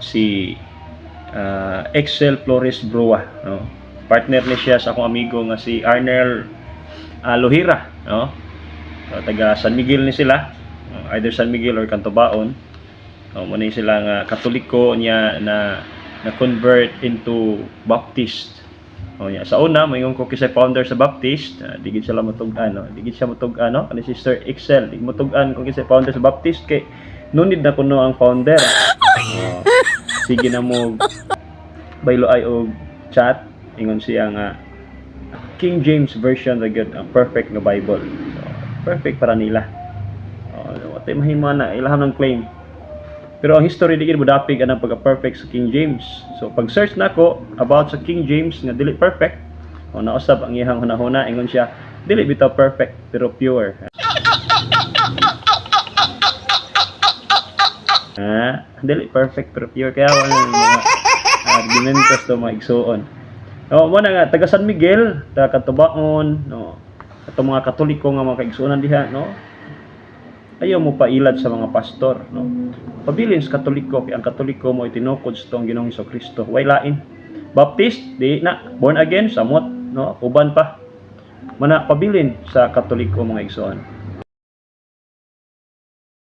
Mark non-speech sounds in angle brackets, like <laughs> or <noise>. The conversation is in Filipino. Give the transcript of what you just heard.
si uh, Excel Flores Brua no partner ni siya sa akong amigo nga si Arnel uh, Lohira no so, taga San Miguel ni sila uh, either San Miguel or Cantobaon no, mo ni sila nga katoliko niya na na convert into Baptist Oh, ya. Sa una, mayon ko kisay founder sa Baptist, uh, digid sila matug-an, no? Digid siya matug-an, no? Kani si Sister Excel, digid matug-an ko kisay founder sa Baptist kay nunid na kuno ang founder. Oh, <laughs> sige na mo baylo ay og chat ingon siya nga King James version ra gyud ang perfect nga Bible. So, perfect para nila. Oh, watay mahimo na ilaham ng claim. Pero ang history di gid budapig anang pagka-perfect sa King James. So pag search nako about sa King James nga dili perfect, o nausab ang iyang hunahuna ingon siya, dili bitaw perfect pero pure. Ah, dili perfect pero pure kaya wala mga argumentos to mga igsuon. No, mo na nga taga San Miguel, taga Katubaon, no. Ato mga Katoliko nga mga kaigsuonan diha, no. Ayaw mo pailad sa mga pastor, no. Pabilin sa Katoliko, kaya ang Katoliko mo itinukod sa tong Ginoong Kristo. Way lain. Baptist, di na born again samot, no. Uban pa. Mana pabilin sa Katoliko mga igsoon.